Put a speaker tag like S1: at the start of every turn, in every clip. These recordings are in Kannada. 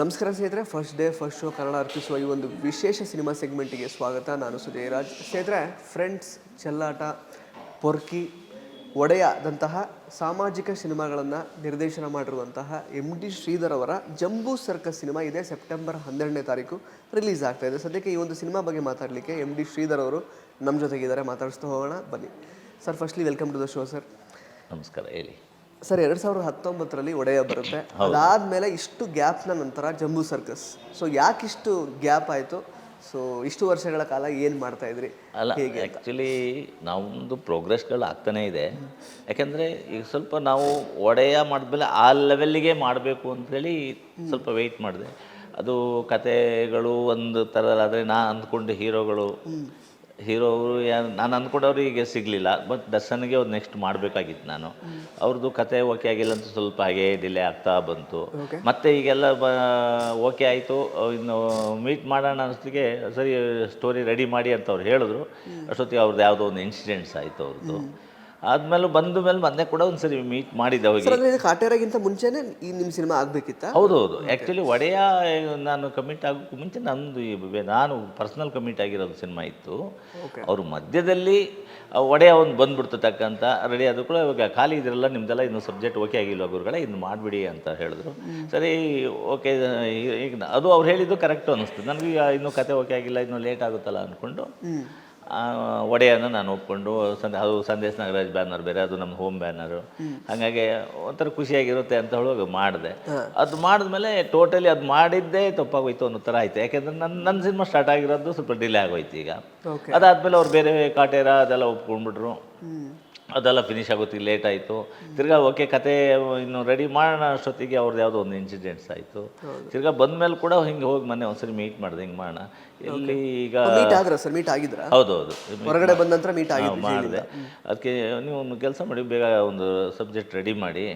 S1: ನಮಸ್ಕಾರ ಸ್ನೇಹಿತರೆ first day first show Kannada ಅರ್ಪಿಸುವ ಈ ಒಂದು ವಿಶೇಷ ಸಿನಿಮಾ ಸೆಗ್ಮೆಂಟಿಗೆ ಸ್ವಾಗತ. ನಾನು ಸುಜಯ್ ರಾಜ್ ಸ್ನೇಹಿತರೆ ಫ್ರೆಂಡ್ಸ್ ಚೆಲ್ಲಾಟ, ಪೊರ್ಕಿ, ಒಡೆಯದಂತಹ ಸಾಮಾಜಿಕ ಸಿನಿಮಾಗಳನ್ನು ನಿರ್ದೇಶನ ಮಾಡಿರುವಂತಹ ಎಂ ಡಿ ಶ್ರೀಧರ್ ಅವರ ಜಂಬೂ ಸರ್ಕಸ್ ಸಿನಿಮಾ ಇದೆ. ಸೆಪ್ಟೆಂಬರ್ ಹನ್ನೆರಡನೇ ತಾರೀಕು ರಿಲೀಸ್ ಆಗ್ತಾ ಇದೆ. ಸದ್ಯಕ್ಕೆ ಈ ಒಂದು ಸಿನಿಮಾ ಬಗ್ಗೆ ಮಾತಾಡಲಿಕ್ಕೆ ಎಂ ಡಿ ಶ್ರೀಧರ್ ಅವರು ನಮ್ಮ ಜೊತೆಗಿದ್ದಾರೆ. ಮಾತಾಡಿಸ್ತಾ ಹೋಗೋಣ. ಬನ್ನಿ. Sir firstly welcome to the show sir
S2: ನಮಸ್ಕಾರ. ಹೇಳಿ.
S1: ಸರ್ ಎರಡು ಸಾವಿರದ ಹತ್ತೊಂಬತ್ತರಲ್ಲಿ ಒಡೆಯ ಬರುತ್ತೆ. ಅದಾದಮೇಲೆ ಇಷ್ಟು ಗ್ಯಾಪ್ನ ನಂತರ ಜಂಬೂ ಸರ್ಕಸ್ ಸೊ ಯಾಕಿಷ್ಟು ಗ್ಯಾಪ್ ಆಯಿತು? ಸೊ ಇಷ್ಟು ವರ್ಷಗಳ ಕಾಲ ಏನು ಮಾಡ್ತಾ ಇದ್ರಿ?
S2: ಅಲ್ಲ ಆ್ಯಕ್ಚುಲಿ ನಮ್ಮದು ಪ್ರೋಗ್ರೆಸ್ಗಳು ಆಗ್ತಾನೇ ಇದೆ. ಯಾಕೆಂದರೆ ಈಗ ಸ್ವಲ್ಪ ನಾವು ಒಡೆಯ ಮಾಡಿದ್ಮೇಲೆ ಆ ಲೆವೆಲ್ಲಿಗೆ ಮಾಡಬೇಕು ಅಂತೇಳಿ ಸ್ವಲ್ಪ ವೆಯ್ಟ್ ಮಾಡಿದೆ. ಅದು ಕತೆಗಳು ಒಂದು ಥರದಾದರೆ ನಾ ಅಂದ್ಕೊಂಡು ಹೀರೋಗಳು. ಹೀರೋ ಅವರು ಯಾರು ನಾನು ಅಂದ್ಕೊಂಡವ್ರು ಈಗ ಸಿಗಲಿಲ್ಲ ಬಟ್ ದರ್ಶನ್ಗೆ ಅವ್ರು ನೆಕ್ಸ್ಟ್ ಮಾಡಬೇಕಾಗಿತ್ತು ನಾನು. ಅವ್ರದ್ದು ಕತೆ ಓಕೆ ಆಗಿಲ್ಲ ಅಂತ ಸ್ವಲ್ಪ ಹಾಗೆ ಡಿಲೇ ಆಗ್ತಾ ಬಂತು. ಮತ್ತೆ ಈಗೆಲ್ಲ ಬ ಓಕೆ ಆಯಿತು ಇನ್ನು ಮೀಟ್ ಮಾಡೋಣ ಅನ್ನೋಷ್ಟಿಗೆ ಸರಿ ಸ್ಟೋರಿ ರೆಡಿ ಮಾಡಿ ಅಂತ ಅವ್ರು ಹೇಳಿದ್ರು. ಅಷ್ಟೊತ್ತಿಗೆ ಅವ್ರದ್ದು ಯಾವುದೋ ಒಂದು ಇನ್ಸಿಡೆಂಟ್ಸ್ ಆಯಿತು ಅವ್ರದ್ದು ಆದಮೇಲೆ ಬಂದ ಮೇಲೆ ಮೊನ್ನೆ ಕೂಡ ಒಂದ್ಸರಿ ಮೀಟ್ ಮಾಡಿದ್ದೆ ಹೋಗಿ
S1: ಇದು ಕಾಟೇರಾಗಿಂತ ಮುಂಚೆನೆ ಈ ನಿಮ್ಮ ಸಿನಿಮಾ ಆಗ್ಬೇಕಿತ್ತ?
S2: ಹೌದು ಹೌದು ಆ್ಯಕ್ಚುಲಿ ಒಡೆಯ ನಾನು ಕಮಿಟ್ ಆಗೋಕ್ಕೂ ಮುಂಚೆ ನಂದು ಈ ಬೆ- ನಾನು ಪರ್ಸ್ನಲ್ ಕಮಿಟ್ ಆಗಿರೋದು ಸಿನಿಮಾ ಇತ್ತು. ಅವ್ರ ಮಧ್ಯದಲ್ಲಿ ಆ ಒಡೆಯ ಒಂದು ಬಂದ್ಬಿಡ್ತು ತಕ್ಕಂತ ರೆಡಿ ಆದರೂ ಕೂಡ ಇವಾಗ ಖಾಲಿ ಇದ್ರಲ್ಲ ನಿಮ್ದೆಲ್ಲ ಇನ್ನು ಸಬ್ಜೆಕ್ಟ್ ಓಕೆ ಆಗಿಲ್ಲ ಗುರುಗಳೇ ಇನ್ನು ಮಾಡಿಬಿಡಿ ಅಂತ ಹೇಳಿದ್ರು. ಸರಿ ಓಕೆ ಈಗ ಅದು ಅವ್ರು ಹೇಳಿದ್ದು ಕರೆಕ್ಟು ಅನ್ನಿಸ್ತು. ನನಗೆ ಇನ್ನೂ ಕತೆ ಓಕೆ ಆಗಿಲ್ಲ ಇನ್ನೂ ಲೇಟ್ ಆಗುತ್ತಲ್ಲ ಅಂದ್ಕೊಂಡು ಆ, ಒಡೆಯನ ನಾನು ಒಪ್ಕೊಂಡು ಸಂದ ಅದು ಸಂದೇಶ್ ನಾಗರಾಜ್ ಬ್ಯಾನರ್ ಬೇರೆ ಅದು ನಮ್ಮ ಹೋಮ್ ಬ್ಯಾನರು. ಹಾಗಾಗಿ ಒಂಥರ ಖುಷಿಯಾಗಿರುತ್ತೆ ಅಂತ ಹೇಳುವಾಗ ಮಾಡಿದೆ. ಅದು ಮಾಡಿದ್ಮೇಲೆ ಟೋಟಲಿ ಅದು ಮಾಡಿದ್ದೇ ತಪ್ಪಾಗೋಯ್ತು ಅನ್ನೋ ಥರ ಆಯ್ತು. ಯಾಕೆಂದ್ರೆ ನನ್ನ ನನ್ನ ಸಿನಿಮಾ ಸ್ಟಾರ್ಟ್ ಆಗಿರೋದು ಸ್ವಲ್ಪ ಡಿಲೇ ಆಗೋಯ್ತು ಈಗ. ಅದಾದಮೇಲೆ ಅವ್ರು ಬೇರೆ ಕಾಟೇರ ಅದೆಲ್ಲ ಒಪ್ಕೊಂಡ್ಬಿಟ್ರು. ಅದೆಲ್ಲ ಫಿನಿಷ್ ಆಗುತ್ತೆ ಲೇಟ್ ಆಯಿತು. ತಿರ್ಗಾ ಓಕೆ ಕತೆ ಇನ್ನು ರೆಡಿ ಮಾಡೋಣ ಅಷ್ಟೊತ್ತಿಗೆ ಅವ್ರದ್ದು ಯಾವುದೋ ಒಂದು ಇನ್ಸಿಡೆಂಟ್ಸ್ ಆಯಿತು. ತಿರ್ಗಾ ಬಂದ್ಮೇಲೆ ಕೂಡ ಹಿಂಗೆ ಹೋಗಿ ಮೊನ್ನೆ ಒಂದ್ಸರಿ ಮೀಟ್ ಮಾಡಿದೆ ಹಿಂಗೆ ಮಾಡೋಣ. ಇಲ್ಲಿ ಈಗ
S1: ಮೀಟ್ ಆದ್ರ ಸರ್? ಮೀಟ್ ಆಗಿದ್ರ?
S2: ಹೌದು
S1: ಹೊರಗಡೆ ಬಂದ ನಂತರ ಮೀಟ್ ಆಗಿ
S2: ಮಾಡಿದೆ. ಅದಕ್ಕೆ ನೀವು ಒಂದು ಕೆಲಸ ಮಾಡಿ ಬೇಗ ಒಂದು ಸಬ್ಜೆಕ್ಟ್ ರೆಡಿ ಮಾಡಿ.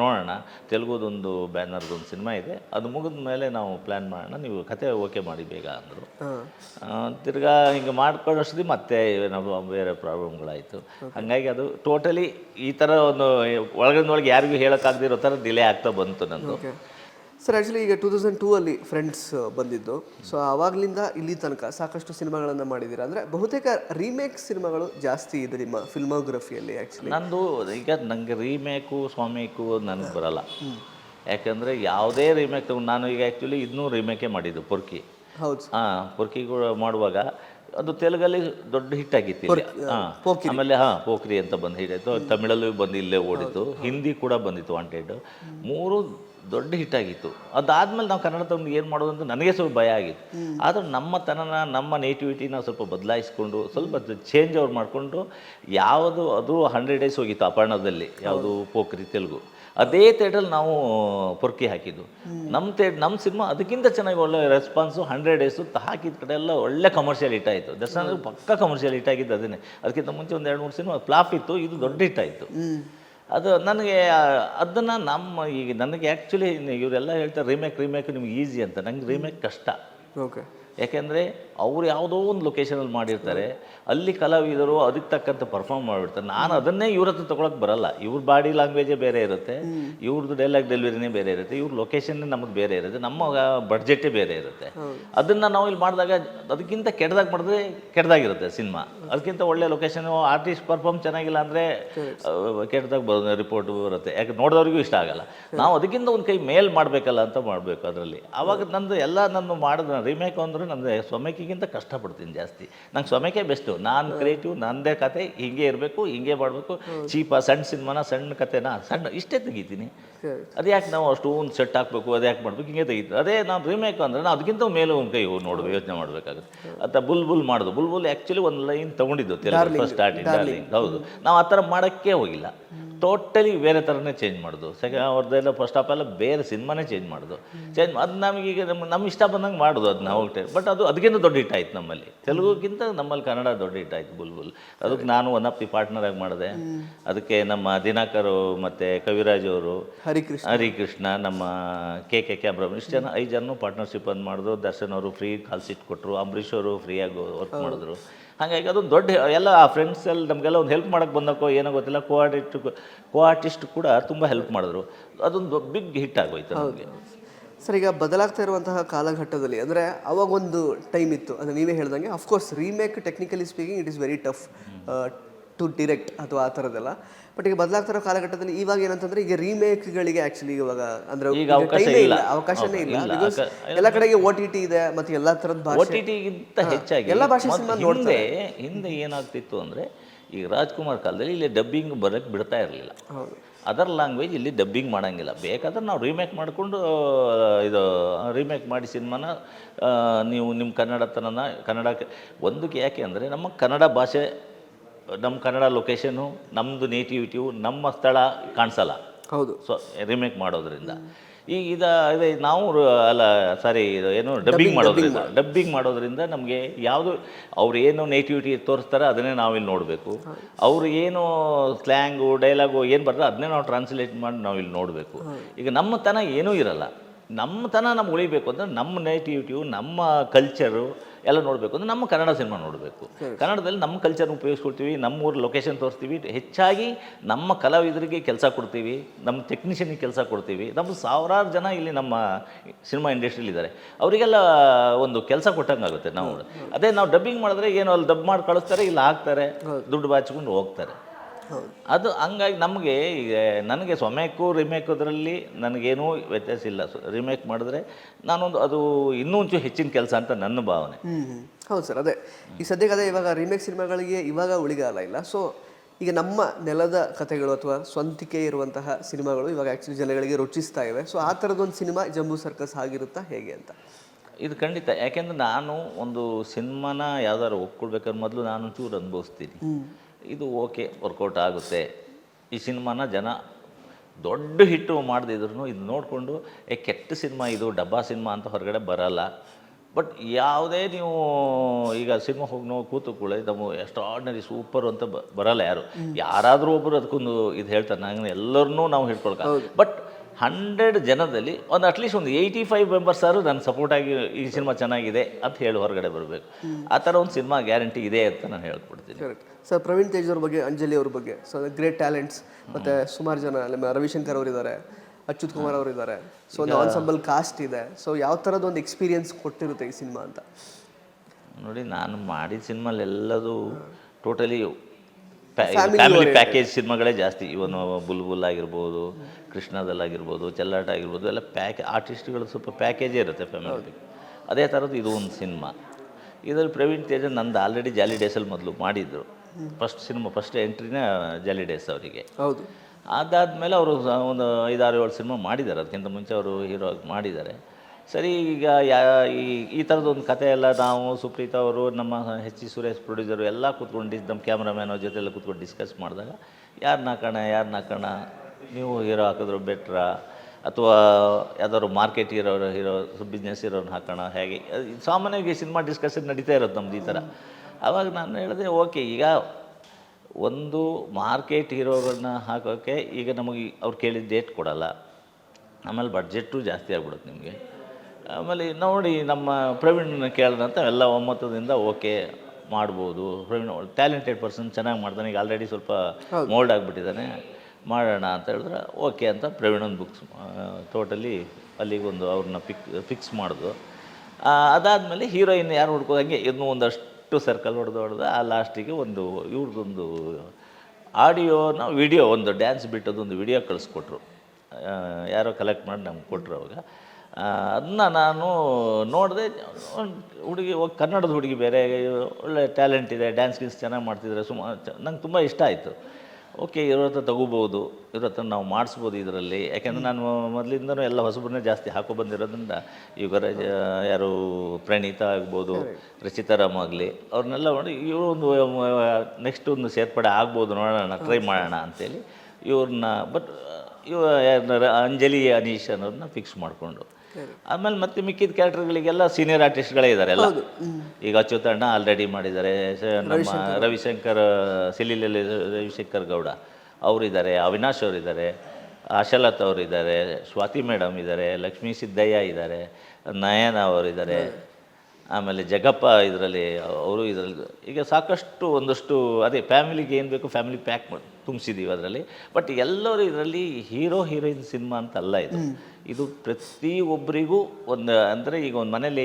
S2: ನೋಡೋಣ. ತೆಲುಗುದೊಂದು ಬ್ಯಾನರ್ದೊಂದು ಸಿನಿಮಾ ಇದೆ. ಅದು ಮುಗಿದ ಮೇಲೆ ನಾವು ಪ್ಲ್ಯಾನ್ ಮಾಡೋಣ. ನೀವು ಕತೆ ಓಕೆ ಮಾಡಿ ಬೇಗ ಅಂದರು. ತಿರ್ಗಾ ಹಿಂಗೆ ಮಾಡ್ಕೊಳ್ಳೋಷ್ಟಿಗೆ ಮತ್ತೆ ನಾವು ಬೇರೆ ಪ್ರಾಬ್ಲಮ್ಗಳಾಯಿತು. ಹಾಗಾಗಿ ಅದು ಟೋಟಲಿ ಈ ಥರ ಒಂದು ಒಳಗಿಂದೊಳಗೆ ಯಾರಿಗೂ ಹೇಳೋಕ್ಕಾಗದಿರೋ ಥರ ಡಿಲೇ ಆಗ್ತಾ ಬಂತು ನಂದು.
S1: ಓಕೆ ಸರ್ ಆ್ಯಕ್ಚುಲಿ ಈಗ ಟೂ ತೌಸಂಡ್ ಟೂ ಅಲ್ಲಿ ಫ್ರೆಂಡ್ಸ್ ಬಂದಿದ್ದು. ಸೊ ಆವಾಗಲಿಂದ ಇಲ್ಲಿ ತನಕ ಸಾಕಷ್ಟು ಸಿನಿಮಾಗಳನ್ನು ಮಾಡಿದ್ದೀರಾ? ಅಂದರೆ ಬಹುತೇಕ ರೀಮೇಕ್ ಸಿನಿಮಾಗಳು ಜಾಸ್ತಿ ಇದೆ ನಿಮ್ಮ ಫಿಲ್ಮೋಗ್ರಫಿಯಲ್ಲಿ ಆ್ಯಕ್ಚುಲಿ
S2: ನಂದು ಈಗ ನನಗೆ ರೀಮೇಕು ಸ್ವಾಮಿಕು ನನಗೆ ಬರಲ್ಲ. ಯಾಕಂದರೆ ಯಾವುದೇ ರೀಮೇಕ್ ನಾನು ಈಗ ಆ್ಯಕ್ಚುಲಿ ಇದನ್ನೂ ರೀಮೇಕೇ ಮಾಡಿದ್ದು ಪೊರ್ಕಿ
S1: ಹೌದು.
S2: ಹಾಂ ಕೂಡ ಮಾಡುವಾಗ ಅದು ತೆಲುಗಲ್ಲಿ ದೊಡ್ಡ ಹಿಟ್ ಆಗಿತ್ತು ಹಾಂ. ಆಮೇಲೆ ಹಾಂ ಪೋಖ್ರಿ ಅಂತ ಬಂದು ಹಿಟ್ ಆಯಿತು ತಮಿಳಲ್ಲೂ ಬಂದು ಇಲ್ಲೇ ಓಡಿತು. ಹಿಂದಿ. ಕೂಡ ಬಂದಿತ್ತು ವಾಂಟೆಡ್ ಮೂರು ದೊಡ್ಡ ಹಿಟ್ ಆಗಿತ್ತು ಅದಾದ್ಮೇಲೆ ನಾವು ಕನ್ನಡ ತಗೊಂಡು ಏನು ಮಾಡೋದು ಅಂತ ನನಗೆ ಸ್ವಲ್ಪ ಭಯ ಆಗಿತ್ತು. ಆದ್ರೆ ನಮ್ಮ ತನನ ನಮ್ಮ ನೇಟಿವಿಟಿನ ಸ್ವಲ್ಪ ಬದಲಾಯಿಸ್ಕೊಂಡು ಸ್ವಲ್ಪ ಚೇಂಜ್ ಅವ್ರು ಮಾಡಿಕೊಂಡು ಯಾವುದು ಅದು ಹಂಡ್ರೆಡ್ ಡೇಸ್ ಹೋಗಿತ್ತು ಅಪರ್ಣದಲ್ಲಿ ಯಾವುದು ಪೋಖ್ರಿ ತೆಲುಗು. ಅದೇ ಥೇಟ್ರಲ್ಲಿ ನಾವು ಪೊರ್ಕಿ ಹಾಕಿದ್ದು. ನಮ್ಮ ಥೇಟ್ ನಮ್ಮ ಸಿನಿಮಾ ಅದಕ್ಕಿಂತ ಚೆನ್ನಾಗಿ ಒಳ್ಳೆ ರೆಸ್ಪಾನ್ಸು ಹಂಡ್ರೆಡ್ ಡೇಸು ಹಾಕಿದ ಕಡೆ ಎಲ್ಲ ಒಳ್ಳೆ ಕಮರ್ಷಿಯಲ್ ಹಿಟ್ ಆಯಿತು. ದರ್ಶನ ಪಕ್ಕ ಕಮರ್ಷಿಯಲ್ ಹಿಟ್ ಆಗಿದ್ದು ಅದನ್ನೇ. ಅದಕ್ಕಿಂತ ಮುಂಚೆ ಒಂದು ಎರಡು ಮೂರು ಸಿನಿಮಾ ಫ್ಲಾಪ್ ಇತ್ತು ಇದು ದೊಡ್ಡ ಹಿಟ್ ಆಯಿತು. ಅದು ನನಗೆ, ಅದನ್ನು ನಮ್ಮ ಈಗ ನನಗೆ ಆ್ಯಕ್ಚುಲಿ ಇವರೆಲ್ಲ ಹೇಳ್ತಾರೆ ರೀಮೇಕ್ ರೀಮೇಕ್ ನಿಮ್ಗೆ ಈಸಿ ಅಂತ. ನಂಗೆ ರೀಮೇಕ್ ಕಷ್ಟ.
S1: ಓಕೆ
S2: ಯಾಕೆಂದರೆ ಅವ್ರು ಯಾವುದೋ ಒಂದು ಲೊಕೇಶನಲ್ಲಿ ಮಾಡಿರ್ತಾರೆ. ಅಲ್ಲಿ ಕಲಾವಿದರು ಅದಕ್ಕೆ ತಕ್ಕಂತೆ ಪರ್ಫಾರ್ಮ್ ಮಾಡಿಬಿಡ್ತಾರೆ. ನಾನು ಅದನ್ನೇ ಇವ್ರ ಹತ್ರ ತೊಗೊಳಕ್ಕೆ ಬರಲ್ಲ. ಇವ್ರ ಬಾಡಿ ಲ್ಯಾಂಗ್ವೇಜೇ ಬೇರೆ ಇರುತ್ತೆ. ಇವ್ರದ್ದು ಡೈಲಾಗ್ ಡೆಲಿವರಿನೇ ಬೇರೆ ಇರುತ್ತೆ. ಇವ್ರ ಲೊಕೇಶನ್ನೇ ನಮಗೆ ಬೇರೆ ಇರುತ್ತೆ. ನಮ್ಮ ಬಡ್ಜೆಟ್ಟೇ ಬೇರೆ ಇರುತ್ತೆ. ಅದನ್ನು ನಾವು ಇಲ್ಲಿ ಮಾಡಿದಾಗ ಅದಕ್ಕಿಂತ ಕೆಟ್ಟದಾಗಿ ಮಾಡಿದ್ರೆ ಕೆಟ್ಟದಾಗಿರುತ್ತೆ ಸಿನಿಮಾ ಅದಕ್ಕಿಂತ ಒಳ್ಳೆ ಲೊಕೇಶನ್ ಆರ್ಟಿಸ್ಟ್ ಪರ್ಫಾರ್ಮ್ ಚೆನ್ನಾಗಿಲ್ಲ ಅಂದರೆ ಕೆಟ್ಟದಾಗಿ ಬರೋ ರಿಪೋರ್ಟ್ ಬರುತ್ತೆ. ಯಾಕೆ ನೋಡಿದವ್ರಿಗೂ ಇಷ್ಟ ಆಗಲ್ಲ. ನಾವು ಅದಕ್ಕಿಂತ ಒಂದು ಕೈ ಮೇಲ್ ಮಾಡಬೇಕಲ್ಲ ಅಂತ ಮಾಡಬೇಕು ಅದರಲ್ಲಿ. ಅವಾಗ ನಂದು ಎಲ್ಲ ನಾನು ಮಾಡಿದ ರೀಮೇಕ್ ಅಂದ್ರೆ ನಂದು ಸ್ವಮೇಕಿಗಿಂತ ಕಷ್ಟಪಡ್ತೀನಿ ಜಾಸ್ತಿ. ನಂಗೆ ಸ್ವಮೇಕೆ ಬೆಸ್ಟು. ನಾನು ಕ್ರಿಯೇಟಿವ್ ನನ್ನದೇ ಕತೆ ಹಿಂಗೆ ಇರಬೇಕು ಹಿಂಗೆ ಮಾಡಬೇಕು. ಚೀಪ ಸಣ್ಣ ಸಿನಿಮಾನ ಸಣ್ಣ ಕತೆನ ಸಣ್ಣ ಇಷ್ಟೇ ತೆಗಿತೀನಿ. ಅದು ಯಾಕೆ ನಾವು ಅಷ್ಟೊಂದು ಸೆಟ್ ಹಾಕಬೇಕು ಅದು ಯಾಕೆ ಮಾಡಬೇಕು ಹಿಂಗೆ ತೆಗಿತೀವಿ. ಅದೇ ನಾನು ರೀಮೇಕ್ ಅಂದರೆ ನಾವು ಅದಕ್ಕಿಂತ ಮೇಲೆ ಒಂದು ಕೈ ನೋಡುವ ಯೋಚನೆ ಮಾಡಬೇಕಾಗುತ್ತೆ. ಅಂತ ಬುಲ್ ಬುಲ್ ಮಾಡೋದು. ಬುಲ್ ಬುಲ್ ಆ್ಯಕ್ಚುಲಿ ಒಂದು ಲೈನ್ ತೊಗೊಂಡಿದ್ದು ಫಸ್ಟ್ ಸ್ಟಾರ್ಟಿಂಗ್ ಹೌದು. ನಾವು ಆ ಥರ ಮಾಡೋಕ್ಕೆ ಹೋಗಿಲ್ಲ. ಟೋಟಲಿ ಬೇರೆ ಥರನೇ ಚೇಂಜ್ ಮಾಡೋದು. ಸೆಕೆಂಡ್ ಅವ್ರದ್ದೆಲ್ಲ ಫಸ್ಟ್ ಆಫ್ ಎಲ್ಲ ಬೇರೆ ಸಿನಿಮಾನೇ ಚೇಂಜ್ ಮಾಡೋದು. ಚೇಂಜ್ ಅದು ನಮಗೀಗ ನಮ್ಮ ನಮ್ಮ ಇಷ್ಟ ಬಂದಂಗೆ ಮಾಡೋದು ಅದನ್ನ ಹೋಗ್ತೇವೆ ಬಟ್ ಅದು ಅದಕ್ಕಿಂತ ದೊಡ್ಡ ಹಿಟ್ ಆಯ್ತು ನಮ್ಮಲ್ಲಿ. ತೆಲುಗುಗಿಂತ ನಮ್ಮಲ್ಲಿ ಕನ್ನಡ ದೊಡ್ಡ ಹಿಟ್ ಆಯ್ತು ಬುಲ್ ಬುಲ್. ಅದಕ್ಕೆ ನಾನು ಒನ್ ಆಫ್ ದಿ ಪಾರ್ಟ್ನರ್ ಆಗಿ ಮಾಡಿದೆ. ಅದಕ್ಕೆ ನಮ್ಮ ದಿನಾಕರು ಮತ್ತು ಕವಿರಾಜ್ ಅವರು
S1: ಹರಿಕೃಷ್ಣ.
S2: ಹರಿಕೃಷ್ಣ ನಮ್ಮ ಕೆ ಕೆ ಕ್ಯಾಮ್ರಾಮನ್ ಇಷ್ಟು ಜನ ಐದು ಜನ ಪಾರ್ಟ್ನರ್ಶಿಪ್ ಅಂತ ಮಾಡಿದ್ರು ದರ್ಶನ್ ಅವರು ಫ್ರೀ ಕಾಲ್ ಸೀಟ್ ಕೊಟ್ಟರು ಅಂಬರೀಷ್ ಅವರು ಫ್ರೀಯಾಗಿ ವರ್ಕ್ ಮಾಡಿದ್ರು. ಹಾಗಾಗಿ ಅದೊಂದು ದೊಡ್ಡ ಎಲ್ಲ ಆ ಫ್ರೆಂಡ್ಸ್ ಎಲ್ಲ ನಮಗೆಲ್ಲ ಒಂದು ಹೆಲ್ಪ್ ಮಾಡೋಕ್ಕೆ ಬಂದಕ್ಕೋ ಏನೋ ಗೊತ್ತಿಲ್ಲ ಕೋಆರ್ಡಿಟ್ ಕೋ ಆರ್ಟಿಸ್ಟ್ ಕೂಡ ತುಂಬ ಹೆಲ್ಪ್ ಮಾಡಿದ್ರು. ಅದೊಂದು ಬಿಗ್ ಹಿಟ್ ಆಗೋಯ್ತು ನಮಗೆ.
S1: ಸರ್ ಈಗ ಬದಲಾಗ್ತಾ ಇರುವಂತಹ ಕಾಲಘಟ್ಟದಲ್ಲಿ ಅಂದರೆ ಅವಾಗ ಒಂದು ಟೈಮ್ ಇತ್ತು ಅಂದರೆ ನೀವೇ ಹೇಳ್ದಂಗೆ of course remake technically speaking it is very tough to direct ಅಥವಾ ಆ ಥರದ್ದೆಲ್ಲ. ಬಟ್ ಈಗ ಬದಲಾಗ್ತಿರೋ ಕಾಲಘಟ್ಟದಲ್ಲಿ ಇವಾಗ ಏನಂತಂದ್ರೆ ಈಗ ರೀಮೇಕ್ಗಳಿಗೆ ಆ್ಯಕ್ಚುಲಿ ಇವಾಗ ಅಂದ್ರೆ
S2: ಅವಕಾಶ ಇಲ್ಲ.
S1: ಅವಕಾಶನೇ ಇಲ್ಲ. ಬಿಕಾಸ್ ಎಲ್ಲ ಕಡೆಗೆ ಓ ಟಿ ಟಿ ಇದೆ ಮತ್ತೆ ಎಲ್ಲ ಥರದ
S2: ಓ
S1: ಭಾಷೆ
S2: ಟಿ ಟಿಗಿಂತ ಹೆಚ್ಚಾಗಿ
S1: ಎಲ್ಲ ಭಾಷೆ ಸಿನಿಮಾ
S2: ಹಿಂದೆ ಹಿಂದೆ ಏನಾಗ್ತಿತ್ತು ಅಂದರೆ ಈಗ ರಾಜ್ಕುಮಾರ್ ಕಾಲದಲ್ಲಿ ಇಲ್ಲಿ ಡಬ್ಬಿಂಗ್ ಬರೋಕ್ಕೆ ಬಿಡ್ತಾ ಇರಲಿಲ್ಲ.
S1: ಹೌದು.
S2: ಅದರ್ ಲ್ಯಾಂಗ್ವೇಜ್ ಇಲ್ಲಿ ಡಬ್ಬಿಂಗ್ ಮಾಡೋಂಗಿಲ್ಲ. ಬೇಕಾದ್ರೆ ನಾವು ರೀಮೇಕ್ ಮಾಡಿಕೊಂಡು ಇದು ರೀಮೇಕ್ ಮಾಡಿ ಸಿನಿಮಾನ ನೀವು ನಿಮ್ಮ ಕನ್ನಡತನನ ಕನ್ನಡಕ್ಕೆ ಒಂದಕ್ಕೆ ಯಾಕೆ ಅಂದರೆ ನಮ್ಮ ಕನ್ನಡ ಭಾಷೆ ನಮ್ಮ ಕನ್ನಡ ಲೊಕೇಶನು ನಮ್ಮದು ನೇಟಿವಿಟಿಯು ನಮ್ಮ ಸ್ಥಳ ಕಾಣಿಸಲ್ಲ.
S1: ಹೌದು.
S2: ಸೊ ರಿಮೇಕ್ ಮಾಡೋದ್ರಿಂದ. ಈಗ ಇದ ಇದೆ ನಾವು ಅಲ್ಲ ಸಾರಿ ಇದು ಏನು ಡಬ್ಬಿಂಗ್ ಮಾಡೋದ್ರಿಂದ. ಡಬ್ಬಿಂಗ್ ಮಾಡೋದ್ರಿಂದ ನಮಗೆ ಯಾವುದು ಅವ್ರು ಏನು ನೇಟಿವಿಟಿ ತೋರಿಸ್ತಾರೆ ಅದನ್ನೇ ನಾವಿಲ್ಲಿ ನೋಡಬೇಕು. ಅವರು ಏನು ಸ್ಲ್ಯಾಂಗು ಡೈಲಾಗು ಏನು ಬರ್ತಾರೆ ಅದನ್ನೇ ನಾವು ಟ್ರಾನ್ಸ್ಲೇಟ್ ಮಾಡಿ ನಾವಿಲ್ಲಿ ನೋಡಬೇಕು. ಈಗ ನಮ್ಮ ತನ ಏನೂ ಇರಲ್ಲ. ನಮ್ಮ ತನ ನಮ್ಗೆ ಉಳಿಬೇಕು ಅಂದರೆ ನಮ್ಮ ನೇಟಿವಿಟಿಯು ನಮ್ಮ ಕಲ್ಚರು ಎಲ್ಲ ನೋಡಬೇಕು ಅಂದರೆ ನಮ್ಮ ಕನ್ನಡ ಸಿನಿಮಾ ನೋಡಬೇಕು. ಕನ್ನಡದಲ್ಲಿ ನಮ್ಮ ಕಲ್ಚರ್ನ ಉಪಯೋಗಿಸ್ಕೊಳ್ತೀವಿ ನಮ್ಮ ಊರು ಲೊಕೇಶನ್ ತೋರಿಸ್ತೀವಿ ಹೆಚ್ಚಾಗಿ ನಮ್ಮ ಕಲಾವಿದರಿಗೆ ಕೆಲಸ ಕೊಡ್ತೀವಿ ನಮ್ಮ ಟೆಕ್ನಿಷಿಯನಿಗೆ ಕೆಲಸ ಕೊಡ್ತೀವಿ. ನಮ್ಮ ಸಾವಿರಾರು ಜನ ಇಲ್ಲಿ ನಮ್ಮ ಸಿನಿಮಾ ಇಂಡಸ್ಟ್ರಿಲಿ ಇದ್ದಾರೆ. ಅವರಿಗೆಲ್ಲ ಒಂದು ಕೆಲಸ ಕೊಟ್ಟಂಗೆ ಆಗುತ್ತೆ ನಾವು. ಅದೇ ನಾವು ಡಬ್ಬಿಂಗ್ ಮಾಡಿದ್ರೆ ಏನು ಅಲ್ಲಿ ಡಬ್ ಮಾಡಿ ಕಳಿಸ್ತಾರೆ ಇಲ್ಲಿ ಹಾಕ್ತಾರೆ ದುಡ್ಡು ಬಾಚಿಕೊಂಡು ಹೋಗ್ತಾರೆ. ಅದು ಹಂಗಾಗಿ ನಮಗೆ ಈಗ ನನಗೆ ಸೊಮೇಕು ರಿಮೇಕ್ ಅದರಲ್ಲಿ ನನಗೇನೂ ವ್ಯತ್ಯಾಸ ಇಲ್ಲ. ರಿಮೇಕ್ ಮಾಡಿದ್ರೆ ನಾನೊಂದು ಅದು ಇನ್ನೂ ಒಂಚೂರು ಹೆಚ್ಚಿನ ಕೆಲಸ ಅಂತ ನನ್ನ ಭಾವನೆ.
S1: ಹೌದು ಸರ್ ಅದೇ. ಈ ಸದ್ಯಕ್ಕೆ ಅದೇ ಇವಾಗ ರಿಮೇಕ್ ಸಿನಿಮಾಗಳಿಗೆ ಇವಾಗ ಉಳಿಗಾಲ ಇಲ್ಲ. ಸೊ ಈಗ ನಮ್ಮ ನೆಲದ ಕಥೆಗಳು ಅಥವಾ ಸ್ವಂತಿಕೆ ಇರುವಂತಹ ಸಿನಿಮಾಗಳು ಇವಾಗ ಆ್ಯಕ್ಚುಲಿ ಜನಗಳಿಗೆ ರುಚಿಸ್ತಾ ಇವೆ. ಸೊ ಆ ಥರದೊಂದು ಸಿನಿಮಾ ಜಂಬೂ ಸರ್ಕಸ್ ಆಗಿರುತ್ತಾ ಹೇಗೆ ಅಂತ?
S2: ಇದು ಖಂಡಿತ. ಯಾಕೆಂದ್ರೆ ನಾನು ಒಂದು ಸಿನಿಮಾನ ಯಾವ್ದಾದ್ರು ಒಪ್ಕೊಳ್ಬೇಕಾದ್ರೆ ಮೊದಲು ನಾನು ಚೂರು ಅನುಭವಿಸ್ತೀನಿ. ಇದು ಓಕೆ ವರ್ಕೌಟ್ ಆಗುತ್ತೆ. ಈ ಸಿನಿಮಾನ ಜನ ದೊಡ್ಡ ಹಿಟ್ಟು ಮಾಡದಿದ್ರು ಇದು ನೋಡಿಕೊಂಡು ಏ ಕೆಟ್ಟ ಸಿನಿಮಾ ಇದು ಡಬ್ಬಾ ಸಿನಿಮಾ ಅಂತ ಹೊರಗಡೆ ಬರಲ್ಲ. ಬಟ್ ಯಾವುದೇ ನೀವು ಈಗ ಸಿನಿಮಾ ಹೋಗಿ ನೋವು ಕೂತು ಕೂಡ ನಮ್ಮ ಎಕ್ಸ್ಟ್ರಾರ್ಡಿನರಿ ಸೂಪರ್ ಅಂತ ಬರಲ್ಲ ಯಾರು. ಯಾರಾದರೂ ಒಬ್ಬರು ಅದಕ್ಕೊಂದು ಇದು ಹೇಳ್ತಾರೆ. ನಂಗೆ ಎಲ್ಲರನ್ನೂ ನಾವು ಹಿಡ್ಕೊಳ್ಕ ಬಟ್ ಹಂಡ್ರೆಡ್ ಜನದಲ್ಲಿ ಒಂದು ಅಟ್ಲೀಸ್ಟ್ ಒಂದು ಏಯ್ಟಿ ಫೈವ್ ಮೆಂಬರ್ಸ್ ಆದರೂ ನಾನು ಸಪೋರ್ಟ್ ಆಗಿ ಈ ಸಿನಿಮಾ ಚೆನ್ನಾಗಿದೆ ಅಂತ ಹೇಳಿ ಹೊರಗಡೆ ಬರಬೇಕು. ಆ ಥರ ಒಂದು ಸಿನಿಮಾ ಗ್ಯಾರಂಟಿ ಇದೆ ಅಂತ ನಾನು ಹೇಳ್ಕೊಡ್ತೀನಿ.
S1: ಕರೆಕ್ಟ್ ಸರ್ ಪ್ರವೀಣ್ ತೇಜ್ ಅವ್ರ ಬಗ್ಗೆ ಅಂಜಲಿ ಅವ್ರ ಬಗ್ಗೆ ಸೊ ಗ್ರೇಟ್ ಟ್ಯಾಲೆಂಟ್ಸ್ ಮತ್ತು ಸುಮಾರು ಜನ ನಮ್ಮ ರವಿಶಂಕರ್ ಅವರಿದ್ದಾರೆ ಅಚ್ಯುತ್ ಕುಮಾರ್ ಅವರಿದ್ದಾರೆ. ಸೊ ಒಂದು ಆನ್ಸಂಬಲ್ ಕಾಸ್ಟ್ ಇದೆ. ಸೊ ಯಾವ ಥರದ ಒಂದು ಎಕ್ಸ್ಪೀರಿಯನ್ಸ್ ಕೊಟ್ಟಿರುತ್ತೆ ಈ ಸಿನಿಮಾ ಅಂತ?
S2: ನೋಡಿ ನಾನು ಮಾಡಿದ ಸಿನಿಮಾಲೆಲ್ಲದು ಟೋಟಲಿ ಫ್ಯಾಮಿಲಿ ಪ್ಯಾಕೇಜ್ ಸಿನಿಮಾಗಳೇ ಜಾಸ್ತಿ. ಇವನು ಬುಲ್ಬುಲ್ ಆಗಿರ್ಬೋದು ಕೃಷ್ಣದಲ್ಲಾಗಿರ್ಬೋದು ಚೆಲ್ಲಾಟ ಆಗಿರ್ಬೋದು ಎಲ್ಲ ಪ್ಯಾಕ್ ಆರ್ಟಿಸ್ಟ್ಗಳು ಸ್ವಲ್ಪ ಪ್ಯಾಕೇಜೇ ಇರುತ್ತೆ ಫ್ಯಾಮಿಲಿ ಅದೇ ಥರದ್ದು ಇದು ಒಂದು ಸಿನಿಮಾ ಇದರಲ್ಲಿ ಪ್ರವೀಣ್ ತೇಜ ನಂದು ಆಲ್ರೆಡಿ ಜಾಲಿ ಡೇಸಲ್ಲಿ ಮೊದಲು ಮಾಡಿದ್ರು. ಫಸ್ಟ್ ಸಿನಿಮಾ ಫಸ್ಟ್ ಎಂಟ್ರಿನೇ ಜಾಲಿ ಡೇಸ್ ಅವರಿಗೆ.
S1: ಹೌದು.
S2: ಅದಾದಮೇಲೆ ಅವರು ಒಂದು ಐದಾರು ಏಳು ಸಿನಿಮಾ ಮಾಡಿದ್ದಾರೆ. ಅದಕ್ಕಿಂತ ಮುಂಚೆ ಅವರು ಹೀರೋ ಆಗಿ ಮಾಡಿದ್ದಾರೆ. ಸರಿ, ಈಗ ಯಾ, ಈ ಈ ಥರದೊಂದು ಕತೆ ಎಲ್ಲ ನಾವು ಸುಪ್ರೀತಾ ಅವರು, ನಮ್ಮ ಹೆಚ್ ಸಿ ಸುರೇಶ್ ಪ್ರೊಡ್ಯೂಸರು ಎಲ್ಲ ಕೂತ್ಕೊಂಡು ಡಿಸ್ ನಮ್ಮ ಕ್ಯಾಮ್ರಾಮ್ಯಾನ್ ಅವ್ರ ಜೊತೆ ಎಲ್ಲ ಕೂತ್ಕೊಂಡು ಡಿಸ್ಕಸ್ ಮಾಡಿದಾಗ ಯಾರನ್ನ ಹಾಕೋಣ ಯಾರನ್ನ ಹಾಕೋಣ ನೀವು ಹೀರೋ ಹಾಕಿದ್ರು ಬೆಟ್ರಾ ಅಥವಾ ಯಾವ್ದಾದ್ರು ಮಾರ್ಕೆಟ್ ಇರೋರು ಹೀರೋ ಬಿಸ್ನೆಸ್ ಹೀರೋನ ಹಾಕೋಣ? ಹೇಗೆ? ಸಾಮಾನ್ಯವಾಗಿ ಸಿನಿಮಾ ಡಿಸ್ಕಷನ್ ನಡೀತಾ ಇರೋದು ನಮ್ದು ಈ ಥರ ಆವಾಗ ನಾನು ಹೇಳಿದೆ, ಓಕೆ, ಈಗ ಒಂದು ಮಾರ್ಕೆಟ್ ಹೀರೋಗಳನ್ನ ಹಾಕೋಕ್ಕೆ ಈಗ ನಮಗೆ ಅವ್ರು ಕೇಳಿದ ಡೇಟ್ ಕೊಡಲ್ಲ. ಆಮೇಲೆ ಬಡ್ಜೆಟ್ಟು ಜಾಸ್ತಿ ಆಗ್ಬಿಡುತ್ತೆ ನಿಮಗೆ. ಆಮೇಲೆ ನೋಡಿ ನಮ್ಮ ಪ್ರವೀಣ್ ಕೇಳಿದಂತ ಎಲ್ಲ ಒಮ್ಮತದಿಂದ ಓಕೆ ಮಾಡ್ಬೋದು. ಪ್ರವೀಣ್ ಟ್ಯಾಲೆಂಟೆಡ್ ಪರ್ಸನ್ ಚೆನ್ನಾಗಿ ಮಾಡ್ತಾನೆ. ಈಗ ಆಲ್ರೆಡಿ ಸ್ವಲ್ಪ ಮೋಲ್ಡ್ ಆಗಿಬಿಟ್ಟಿದ್ದಾನೆ. ಮಾಡೋಣ ಅಂತ ಹೇಳಿದ್ರೆ ಓಕೆ ಅಂತ ಪ್ರವೀಣನ್ ಬುಕ್ಸ್ ಟೋಟಲಿ ಅಲ್ಲಿಗೆ ಒಂದು ಅವ್ರನ್ನ ಪಿಕ್ ಫಿಕ್ಸ್ ಮಾಡಿದ್ರು ಅದಾದಮೇಲೆ ಹೀರೋಯಿನ್ ಯಾರು ಹುಡ್ಕೋದಂಗೆ ಇನ್ನೂ ಒಂದಷ್ಟು ಸರ್ಕಲ್ ಹೊಡೆದು ಹೊಡೆದು ಆ ಲಾಸ್ಟಿಗೆ ಒಂದು ಇವ್ರದ್ದೊಂದು ಆಡಿಯೋನ ವಿಡಿಯೋ ಒಂದು ಡ್ಯಾನ್ಸ್ ಬಿಟ್ಟದೊಂದು ವಿಡಿಯೋ ಕಳಿಸ್ಕೊಟ್ರು. ಯಾರೋ ಕಲೆಕ್ಟ್ ಮಾಡಿ ನಮ್ಗೆ ಕೊಟ್ಟರು ಅವಾಗ. ಅದನ್ನ ನಾನು ನೋಡಿದೆ ಹುಡುಗಿ ಹೋಗಿ ಕನ್ನಡದ ಹುಡುಗಿ ಬೇರೆ ಒಳ್ಳೆ ಟ್ಯಾಲೆಂಟ್ ಇದೆ ಡ್ಯಾನ್ಸ್ ಗೀನ್ಸ್ ಚೆನ್ನಾಗಿ ಮಾಡ್ತಿದ್ದಾರೆ ಸುಮಾರು ನಂಗೆ ತುಂಬ ಇಷ್ಟ ಆಯಿತು. ಓಕೆ ಇವ್ರ ಹತ್ರ ತಗೋಬೋದು ಇವ್ರ ಹತ್ರ ನಾವು ಮಾಡಿಸ್ಬೋದು ಇದರಲ್ಲಿ. ಯಾಕೆಂದರೆ ನಾನು ಮೊದಲಿಂದನೂ ಎಲ್ಲ ಹೊಸಬ್ರನ್ನೇ ಜಾಸ್ತಿ ಹಾಕೋ ಬಂದಿರೋದ್ರಿಂದ ಯುಗರಾಜ ಯಾರು ಪ್ರಣೀತ ಆಗ್ಬೋದು ರಚಿತಾರಾಮ್ ಆಗಲಿ ಅವ್ರನ್ನೆಲ್ಲ ನೋಡಿ ಇವರು ಒಂದು ನೆಕ್ಸ್ಟ್ ಒಂದು ಸೇರ್ಪಡೆ ಆಗ್ಬೋದು ನೋಡೋಣ ಟ್ರೈ ಮಾಡೋಣ ಅಂತೇಳಿ ಇವ್ರನ್ನ ಬಟ್ ಇವ ಅಂಜಲಿ ಅನೀಶ್ ಅನ್ನೋದನ್ನ ಫಿಕ್ಸ್ ಮಾಡಿಕೊಂಡು. ಆಮೇಲೆ ಮತ್ತೆ ಮಿಕ್ಕಿದ ಕ್ಯಾರೆಕ್ಟರ್ಗಳಿಗೆಲ್ಲ ಸೀನಿಯರ್ ಆರ್ಟಿಸ್ಟ್ಗಳೇ ಇದ್ದಾರೆ ಎಲ್ಲ. ಈಗ ಅಚ್ಯುತಣ್ಣ ಆಲ್ರೆಡಿ ಮಾಡಿದ್ದಾರೆ ನಮ್ಮ ರವಿಶಂಕರ್. ಸಿಲಿಲಲ್ಲಿ ರವಿಶಂಕರ್ ಗೌಡ ಅವರಿದ್ದಾರೆ ಅವಿನಾಶ್ ಅವರಿದ್ದಾರೆ ಆಶಾಲತ್ ಅವರಿದ್ದಾರೆ ಸ್ವಾತಿ ಮೇಡಮ್ ಇದ್ದಾರೆ ಲಕ್ಷ್ಮೀ ಸಿದ್ದಯ್ಯ ಇದ್ದಾರೆ ನಯನ ಅವರಿದ್ದಾರೆ ಆಮೇಲೆ ಜಗಪ್ಪ ಇದರಲ್ಲಿ ಅವರು ಇದರಲ್ಲಿ ಈಗ ಸಾಕಷ್ಟು ಒಂದಷ್ಟು ಅದೇ ಫ್ಯಾಮಿಲಿಗೆ ಏನು ಬೇಕು ಫ್ಯಾಮಿಲಿ ಪ್ಯಾಕ್ ಮಾಡಿ. ತುಂಬಿಸಿದ್ದೀವಿ ಅದರಲ್ಲಿ. ಬಟ್ ಎಲ್ಲರೂ ಇದರಲ್ಲಿ ಹೀರೋ ಹೀರೋಯಿನ್ ಸಿನಿಮಾ ಅಂತ ಅಲ್ಲ ಇದು ಇದು ಪ್ರತಿ ಒಬ್ಬರಿಗೂ ಒಂದು ಅಂದರೆ ಈಗ ಒಂದು ಮನೇಲಿ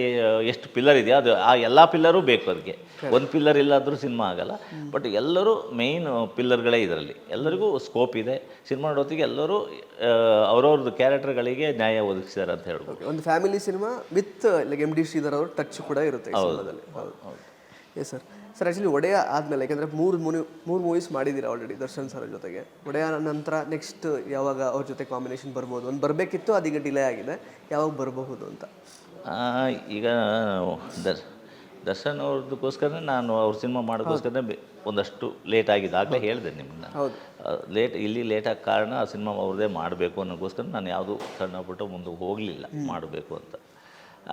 S2: ಎಷ್ಟು ಪಿಲ್ಲರ್ ಇದೆಯೋ ಅದು ಆ ಎಲ್ಲ ಪಿಲ್ಲರೂ ಬೇಕು ಅದಕ್ಕೆ ಒಂದು ಪಿಲ್ಲರ್ ಇಲ್ಲಾದರೂ ಸಿನಿಮಾ ಆಗಲ್ಲ. ಬಟ್ ಎಲ್ಲರೂ ಮೇಯ್ನ್ ಪಿಲ್ಲರ್ಗಳೇ ಇದರಲ್ಲಿ. ಎಲ್ಲರಿಗೂ ಸ್ಕೋಪ್ ಇದೆ. ಸಿನಿಮಾ ನೋಡೋತ್ತಿಗೆ ಎಲ್ಲರೂ ಅವ್ರವ್ರದ್ದು ಕ್ಯಾರೆಕ್ಟರ್ಗಳಿಗೆ ನ್ಯಾಯ ಒದಗಿಸಿದ್ದಾರೆ ಅಂತ ಹೇಳ್ಬೋದು.
S1: ಒಂದು family cinema with like M D Sridhar ಅವ್ರ ಟಚ್ ಕೂಡ ಇರುತ್ತೆ ಹೌದು. ಹೌದು. ಹೌದು. ಎಸ್ ಸರ್ ಸರ್ ಆ್ಯಕ್ಚುಲಿ ಒಡೆಯ ಆದಮೇಲೆ ಯಾಕಂದರೆ ಮೂರು ಮೂನಿ ಮೂರು ಮೂವೀಸ್ ಮಾಡಿದ್ದೀರಾ ಆಲ್ರೆಡಿ ದರ್ಶನ್ ಸರ್ ಜೊತೆಗೆ. ಒಡೆಯ ನಂತರ ನೆಕ್ಸ್ಟ್ ಯಾವಾಗ ಅವ್ರ ಜೊತೆ ಕಾಂಬಿನೇಷನ್ ಬರ್ಬೋದು? ಒಂದು ಬರಬೇಕಿತ್ತು ಅದೀಗ ಡಿಲೇ ಆಗಿದೆ. ಯಾವಾಗ ಬರಬಹುದು ಅಂತ?
S2: ಈಗ ದರ್ ದರ್ಶನ್ ಅವ್ರದಕ್ಕೋಸ್ಕರ ನಾನು ಅವ್ರ ಸಿನಿಮಾ ಮಾಡೋದಕ್ಕೋಸ್ಕರ ಒಂದಷ್ಟು ಲೇಟ್ ಆಗಿದೆ. ಆಗಲೇ ಹೇಳಿದೆ ನಿಮ್ಮನ್ನ ಲೇಟ್ ಇಲ್ಲಿ ಲೇಟ್ ಆಗ ಕಾರಣ ಆ ಸಿನಿಮಾ ಅವ್ರದ್ದೇ ಮಾಡಬೇಕು ಅನ್ನೋಕ್ಕೋಸ್ಕರ ನಾನು ಯಾವುದು ಸಣ್ಣ ಪುಟ್ಟ ಮುಂದೆ ಹೋಗಲಿಲ್ಲ ಮಾಡಬೇಕು ಅಂತ.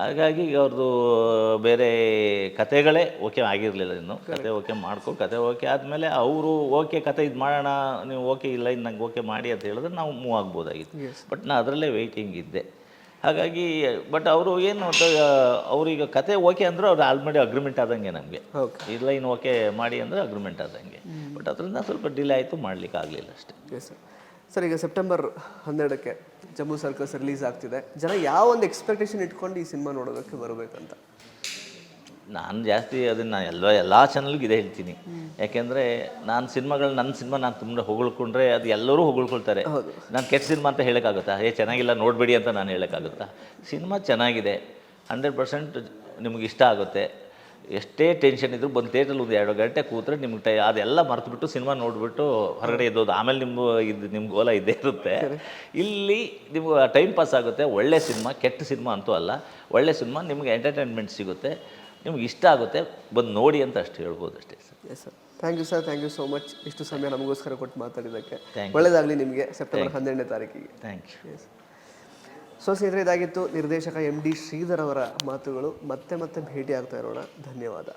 S2: ಹಾಗಾಗಿ ಈಗ ಅವ್ರದ್ದು ಬೇರೆ ಕತೆಗಳೇ ಓಕೆ ಆಗಿರಲಿಲ್ಲ ಇನ್ನು. ಕತೆ ಓಕೆ ಮಾಡ್ಕೊ ಕತೆ ಓಕೆ ಆದಮೇಲೆ ಅವರು ಓಕೆ ಕತೆ ಇದು ಮಾಡೋಣ ನೀವು ಓಕೆ ಇಲ್ಲ ಇನ್ನು ನಂಗೆ ಓಕೆ ಮಾಡಿ ಅಂತ ಹೇಳಿದ್ರೆ ನಾವು ಮೂವ್ ಆಗ್ಬೋದಾಗಿತ್ತು. ಬಟ್ ನಾ ಅದರಲ್ಲೇ ವೆಯ್ಟಿಂಗ್ ಇದ್ದೆ. ಹಾಗಾಗಿ ಬಟ್ ಅವರು ಏನು ಅಂತ ಅವ್ರೀಗ ಕತೆ ಓಕೆ ಅಂದ್ರೆ ಅವ್ರು ಆಲ್ರೆಡಿ ಅಗ್ರಿಮೆಂಟ್ ಆದಂಗೆ ನಮಗೆ. ಇಲ್ಲ ಇನ್ನು ಓಕೆ ಮಾಡಿ ಅಂದರೆ ಅಗ್ರಿಮೆಂಟ್ ಆದಂಗೆ. ಬಟ್ ಅದರಿಂದ ಸ್ವಲ್ಪ ಡಿಲೇ ಆಯಿತು ಮಾಡಲಿಕ್ಕೆ ಆಗಲಿಲ್ಲ ಅಷ್ಟೇ
S1: ಸರ್ ಈಗ ಸೆಪ್ಟೆಂಬರ್ ಹನ್ನೆರಡಕ್ಕೆ ಜಮ್ಮು ಸರ್ಕಸ್ ರಿಲೀಸ್ ಆಗ್ತಿದೆ. ಜನ ಯಾವ ಒಂದು ಎಕ್ಸ್ಪೆಕ್ಟೇಷನ್ ಇಟ್ಕೊಂಡು ಈ ಸಿನಿಮಾ ನೋಡೋದಕ್ಕೆ ಬರಬೇಕಂತ?
S2: ನಾನು ಜಾಸ್ತಿ ಅದನ್ನು ಎಲ್ಲ ಎಲ್ಲ ಚಾನಲ್ಗೂ ಇದೇ ಹೇಳ್ತೀನಿ. ಯಾಕೆಂದರೆ ನಾನು ಸಿನಿಮಾಗಳು ನನ್ನ ಸಿನಿಮಾ ನಾನು ತುಂಬ ಹೊಗಳ್ಕೊಂಡ್ರೆ ಅದು ಎಲ್ಲರೂ ಹೊಗಳ್ಕೊಳ್ತಾರೆ. ನಾನು ಕೆಟ್ಟ ಸಿನಿಮಾ ಅಂತ ಹೇಳೋಕ್ಕಾಗುತ್ತಾ? ಏ ಚೆನ್ನಾಗಿಲ್ಲ ನೋಡಬೇಡಿ ಅಂತ ನಾನು ಹೇಳೋಕ್ಕಾಗುತ್ತಾ? ಸಿನಿಮಾ ಚೆನ್ನಾಗಿದೆ. ಹಂಡ್ರೆಡ್ ಪರ್ಸೆಂಟ್ ನಿಮಗೆ ಇಷ್ಟ ಆಗುತ್ತೆ. ಎಷ್ಟೇ ಟೆನ್ಷನ್ ಇದ್ದರೂ ಬಂದು ಥಿಯೇಟ್ರಲ್ಲಿ ಒಂದು ಎರಡು ಗಂಟೆ ಕೂತ್ರೆ ನಿಮ್ಗೆ ಟೈ ಅದೆಲ್ಲ ಮರೆತುಬಿಟ್ಟು ಸಿನಿಮಾ ನೋಡಿಬಿಟ್ಟು ಹೊರಗಡೆ ಎದ್ದೋದು ಆಮೇಲೆ ನಿಮ್ಮ ಇದು ನಿಮ್ಮ ಗೋಲ ಇದ್ದೇ ಇರುತ್ತೆ. ಇಲ್ಲಿ ನಿಮ್ಗೆ ಟೈಮ್ ಪಾಸ್ ಆಗುತ್ತೆ. ಒಳ್ಳೆ ಸಿನಿಮಾ ಕೆಟ್ಟ ಸಿನಿಮಾ ಅಂತೂ ಅಲ್ಲ. ಒಳ್ಳೆ ಸಿನಿಮಾ ನಿಮಗೆ ಎಂಟರ್ಟೈನ್ಮೆಂಟ್ ಸಿಗುತ್ತೆ. ನಿಮ್ಗೆ ಇಷ್ಟ ಆಗುತ್ತೆ. ಬಂದು ನೋಡಿ ಅಂತ ಅಷ್ಟು ಹೇಳ್ಬೋದು ಅಷ್ಟೇ sir.
S1: Yes sir thank you sir thank you so much ಇಷ್ಟು ಸಮಯ ನಮಗೋಸ್ಕರ ಕೊಟ್ಟು ಮಾತಾಡಿದ್ದಕ್ಕೆ. ಒಳ್ಳೆಯದಾಗಲಿ ನಿಮಗೆ ಸೆಪ್ಟೆಂಬರ್ ಹನ್ನೆರಡನೇ ತಾರೀಕಿಗೆ.
S2: ಥ್ಯಾಂಕ್ ಯು
S1: ಎಸ್ ಸೊ ಸ್ನೇಹಿತರೆ ಇದಾಗಿತ್ತು. ನಿರ್ದೇಶಕ ಎಂ ಡಿ ಶ್ರೀಧರ್ ಅವರ ಮಾತುಗಳು ಮತ್ತೆ ಮತ್ತೆ ಭೇಟಿ ಆಗ್ತಾ ಇರೋಣ. ಧನ್ಯವಾದ.